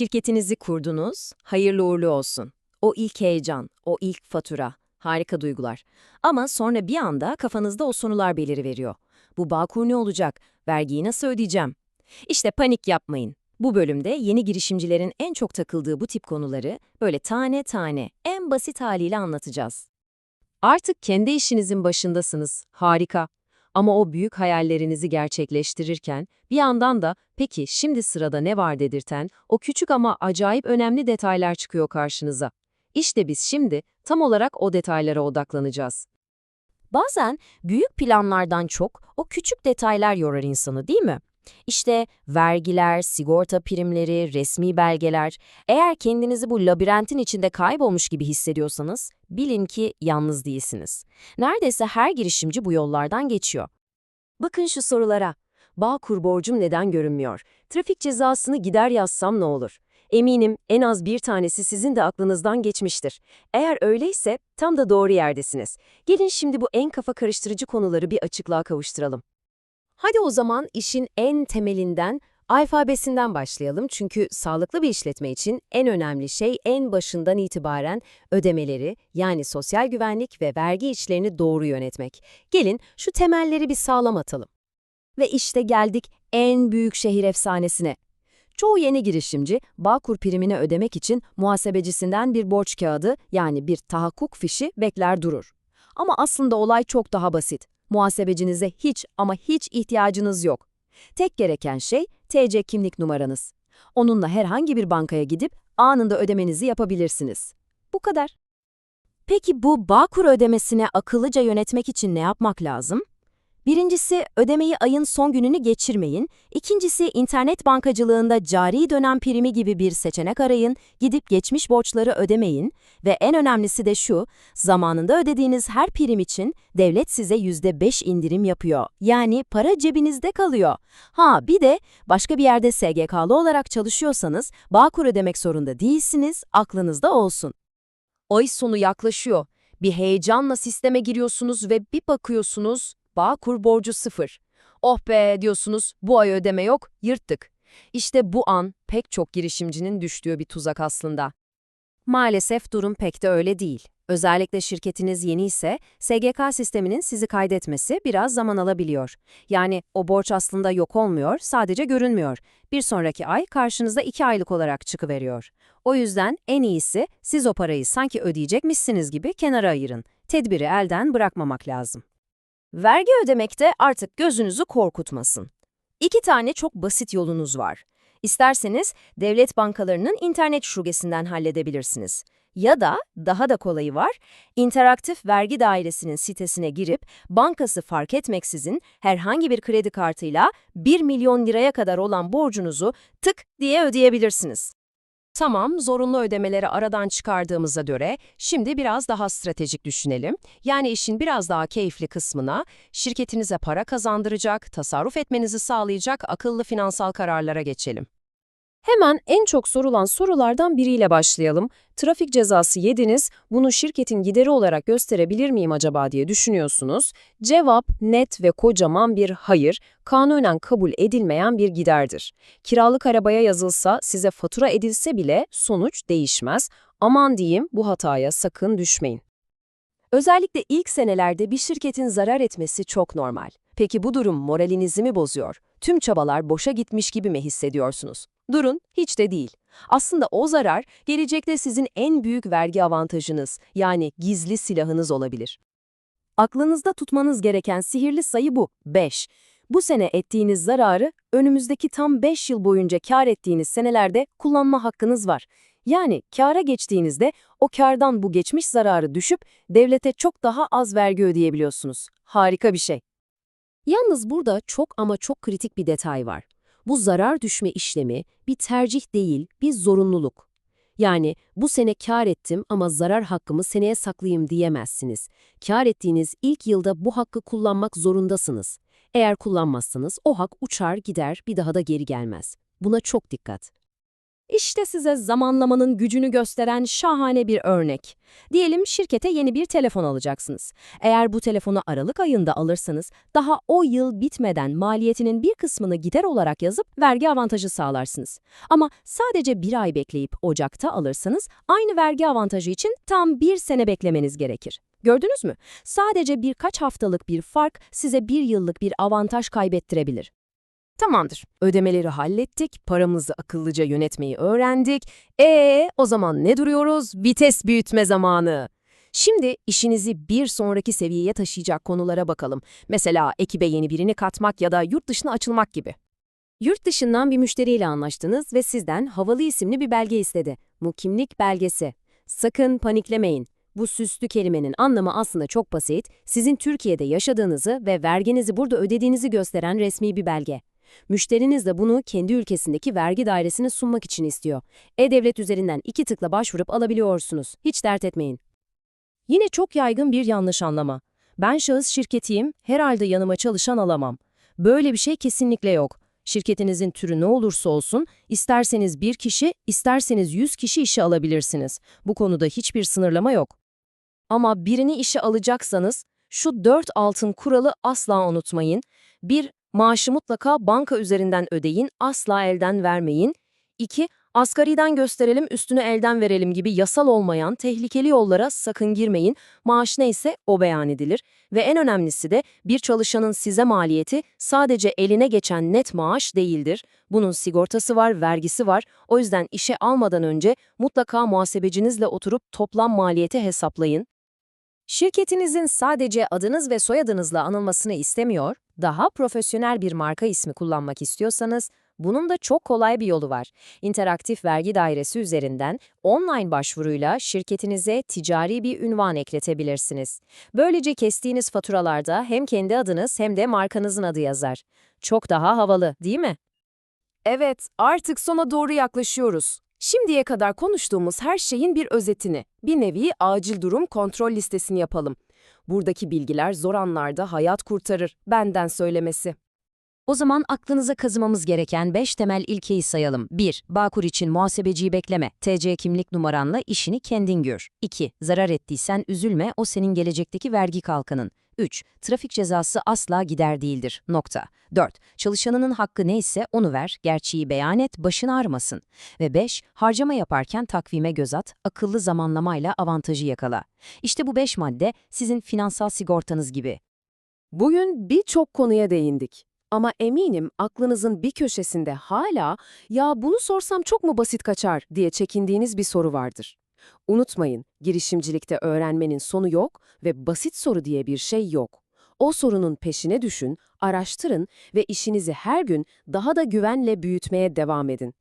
Şirketinizi kurdunuz, hayırlı uğurlu olsun. O ilk heyecan, o ilk fatura, harika duygular. Ama sonra bir anda kafanızda o sorular beliriveriyor. Bu Bağkur ne olacak? Vergiyi nasıl ödeyeceğim? İşte panik yapmayın. Bu bölümde yeni girişimcilerin en çok takıldığı bu tip konuları böyle tane tane, en basit haliyle anlatacağız. Artık kendi işinizin başındasınız. Harika. Ama o büyük hayallerinizi gerçekleştirirken bir yandan da peki şimdi sırada ne var dedirten o küçük ama acayip önemli detaylar çıkıyor karşınıza. İşte biz şimdi tam olarak o detaylara odaklanacağız. Bazen büyük planlardan çok o küçük detaylar yorar insanı değil mi? İşte vergiler, sigorta primleri, resmi belgeler. Eğer kendinizi bu labirentin içinde kaybolmuş gibi hissediyorsanız bilin ki yalnız değilsiniz. Neredeyse her girişimci bu yollardan geçiyor. Bakın şu sorulara. Bağkur borcum neden görünmüyor? Trafik cezasını gider yazsam ne olur? Eminim en az bir tanesi sizin de aklınızdan geçmiştir. Eğer öyleyse tam da doğru yerdesiniz. Gelin şimdi bu en kafa karıştırıcı konuları bir açıklığa kavuşturalım. Hadi o zaman işin en temelinden, alfabesinden başlayalım. Çünkü sağlıklı bir işletme için en önemli şey en başından itibaren ödemeleri, yani sosyal güvenlik ve vergi işlerini doğru yönetmek. Gelin şu temelleri bir sağlam atalım. Ve işte geldik en büyük şehir efsanesine. Çoğu yeni girişimci Bağkur primini ödemek için muhasebecisinden bir borç kağıdı yani bir tahakkuk fişi bekler durur. Ama aslında olay çok daha basit. Muhasebecinize hiç ama hiç ihtiyacınız yok. Tek gereken şey TC kimlik numaranız. Onunla herhangi bir bankaya gidip anında ödemenizi yapabilirsiniz. Bu kadar. Peki bu Bağkur ödemesini akıllıca yönetmek için ne yapmak lazım? Birincisi, ödemeyi ayın son gününü geçirmeyin. İkincisi, internet bankacılığında cari dönem primi gibi bir seçenek arayın, gidip geçmiş borçları ödemeyin. Ve en önemlisi de şu, zamanında ödediğiniz her prim için devlet size %5 indirim yapıyor. Yani para cebinizde kalıyor. Ha bir de başka bir yerde SGK'lı olarak çalışıyorsanız Bağkur ödemek zorunda değilsiniz, aklınızda olsun. Ay sonu yaklaşıyor. Bir heyecanla sisteme giriyorsunuz ve bir bakıyorsunuz Bağkur borcu sıfır. Oh be diyorsunuz bu ay ödeme yok, yırttık. İşte bu an pek çok girişimcinin düştüğü bir tuzak aslında. Maalesef durum pek de öyle değil. Özellikle şirketiniz yeni ise SGK sisteminin sizi kaydetmesi biraz zaman alabiliyor. Yani o borç aslında yok olmuyor, sadece görünmüyor. Bir sonraki ay karşınıza iki aylık olarak çıkıveriyor. O yüzden en iyisi siz o parayı sanki ödeyecekmişsiniz gibi kenara ayırın. Tedbiri elden bırakmamak lazım. Vergi ödemekte artık gözünüzü korkutmasın. İki tane çok basit yolunuz var. İsterseniz devlet bankalarının internet şubesinden halledebilirsiniz. Ya da daha da kolayı var, interaktif vergi dairesinin sitesine girip bankası fark etmeksizin herhangi bir kredi kartıyla 1 milyon liraya kadar olan borcunuzu tık diye ödeyebilirsiniz. Tamam, zorunlu ödemeleri aradan çıkardığımıza göre şimdi biraz daha stratejik düşünelim. Yani işin biraz daha keyifli kısmına şirketinize para kazandıracak, tasarruf etmenizi sağlayacak akıllı finansal kararlara geçelim. Hemen en çok sorulan sorulardan biriyle başlayalım. Trafik cezası yediniz, bunu şirketin gideri olarak gösterebilir miyim acaba diye düşünüyorsunuz. Cevap net ve kocaman bir hayır, kanunen kabul edilmeyen bir giderdir. Kiralık arabaya yazılsa, size fatura edilse bile sonuç değişmez. Aman diyeyim bu hataya sakın düşmeyin. Özellikle ilk senelerde bir şirketin zarar etmesi çok normal. Peki bu durum moralinizi mi bozuyor? Tüm çabalar boşa gitmiş gibi mi hissediyorsunuz? Durun, hiç de değil. Aslında o zarar gelecekte sizin en büyük vergi avantajınız, yani gizli silahınız olabilir. Aklınızda tutmanız gereken sihirli sayı bu, 5. Bu sene ettiğiniz zararı önümüzdeki tam 5 yıl boyunca kar ettiğiniz senelerde kullanma hakkınız var. Yani kâra geçtiğinizde o kârdan bu geçmiş zararı düşüp devlete çok daha az vergi ödeyebiliyorsunuz. Harika bir şey. Yalnız burada çok ama çok kritik bir detay var. Bu zarar düşme işlemi bir tercih değil, bir zorunluluk. Yani bu sene kar ettim ama zarar hakkımı seneye saklayayım diyemezsiniz. Kar ettiğiniz ilk yılda bu hakkı kullanmak zorundasınız. Eğer kullanmazsanız o hak uçar gider bir daha da geri gelmez. Buna çok dikkat. İşte size zamanlamanın gücünü gösteren şahane bir örnek. Diyelim şirkete yeni bir telefon alacaksınız. Eğer bu telefonu Aralık ayında alırsanız daha o yıl bitmeden maliyetinin bir kısmını gider olarak yazıp vergi avantajı sağlarsınız. Ama sadece bir ay bekleyip Ocak'ta alırsanız aynı vergi avantajı için tam bir sene beklemeniz gerekir. Gördünüz mü? Sadece birkaç haftalık bir fark size bir yıllık bir avantaj kaybettirebilir. Tamamdır. Ödemeleri hallettik, paramızı akıllıca yönetmeyi öğrendik. Ee, o zaman ne duruyoruz? Vites büyütme zamanı. Şimdi işinizi bir sonraki seviyeye taşıyacak konulara bakalım. Mesela ekibe yeni birini katmak ya da yurt dışına açılmak gibi. Yurt dışından bir müşteriyle anlaştınız ve sizden havalı isimli bir belge istedi. Bu kimlik belgesi. Sakın paniklemeyin. Bu süslü kelimenin anlamı aslında çok basit. Sizin Türkiye'de yaşadığınızı ve verginizi burada ödediğinizi gösteren resmi bir belge. Müşteriniz de bunu kendi ülkesindeki vergi dairesine sunmak için istiyor. E-Devlet üzerinden iki tıkla başvurup alabiliyorsunuz. Hiç dert etmeyin. Yine çok yaygın bir yanlış anlama. Ben şahıs şirketiyim, herhalde yanıma çalışan alamam. Böyle bir şey kesinlikle yok. Şirketinizin türü ne olursa olsun, isterseniz bir kişi, isterseniz 100 kişi işe alabilirsiniz. Bu konuda hiçbir sınırlama yok. Ama birini işe alacaksanız, şu dört altın kuralı asla unutmayın. 1. Maaşı mutlaka banka üzerinden ödeyin, asla elden vermeyin. 2. Asgariden gösterelim, üstünü elden verelim gibi yasal olmayan tehlikeli yollara sakın girmeyin. Maaş neyse o beyan edilir. Ve en önemlisi de bir çalışanın size maliyeti sadece eline geçen net maaş değildir. Bunun sigortası var, vergisi var. O yüzden işe almadan önce mutlaka muhasebecinizle oturup toplam maliyeti hesaplayın. Şirketinizin sadece adınız ve soyadınızla anılmasını istemiyor, daha profesyonel bir marka ismi kullanmak istiyorsanız, bunun da çok kolay bir yolu var. İnteraktif Vergi Dairesi üzerinden online başvuruyla şirketinize ticari bir ünvan ekletebilirsiniz. Böylece kestiğiniz faturalarda hem kendi adınız hem de markanızın adı yazar. Çok daha havalı, değil mi? Evet, artık sona doğru yaklaşıyoruz. Şimdiye kadar konuştuğumuz her şeyin bir özetini, bir nevi acil durum kontrol listesini yapalım. Buradaki bilgiler zor anlarda hayat kurtarır, benden söylemesi. O zaman aklınıza kazımamız gereken 5 temel ilkeyi sayalım. 1. Bağkur için muhasebeciyi bekleme. TC kimlik numaranla işini kendin gör. 2. Zarar ettiysen üzülme, o senin gelecekteki vergi kalkanın. 3. Trafik cezası asla gider değildir. Nokta. 4. Çalışanının hakkı neyse onu ver, gerçeği beyan et, başın ağrımasın. Ve 5. Harcama yaparken takvime göz at, akıllı zamanlamayla avantajı yakala. İşte bu 5 madde sizin finansal sigortanız gibi. Bugün birçok konuya değindik. Ama eminim aklınızın bir köşesinde hala ya bunu sorsam çok mu basit kaçar diye çekindiğiniz bir soru vardır. Unutmayın, girişimcilikte öğrenmenin sonu yok ve basit soru diye bir şey yok. O sorunun peşine düşün, araştırın ve işinizi her gün daha da güvenle büyütmeye devam edin.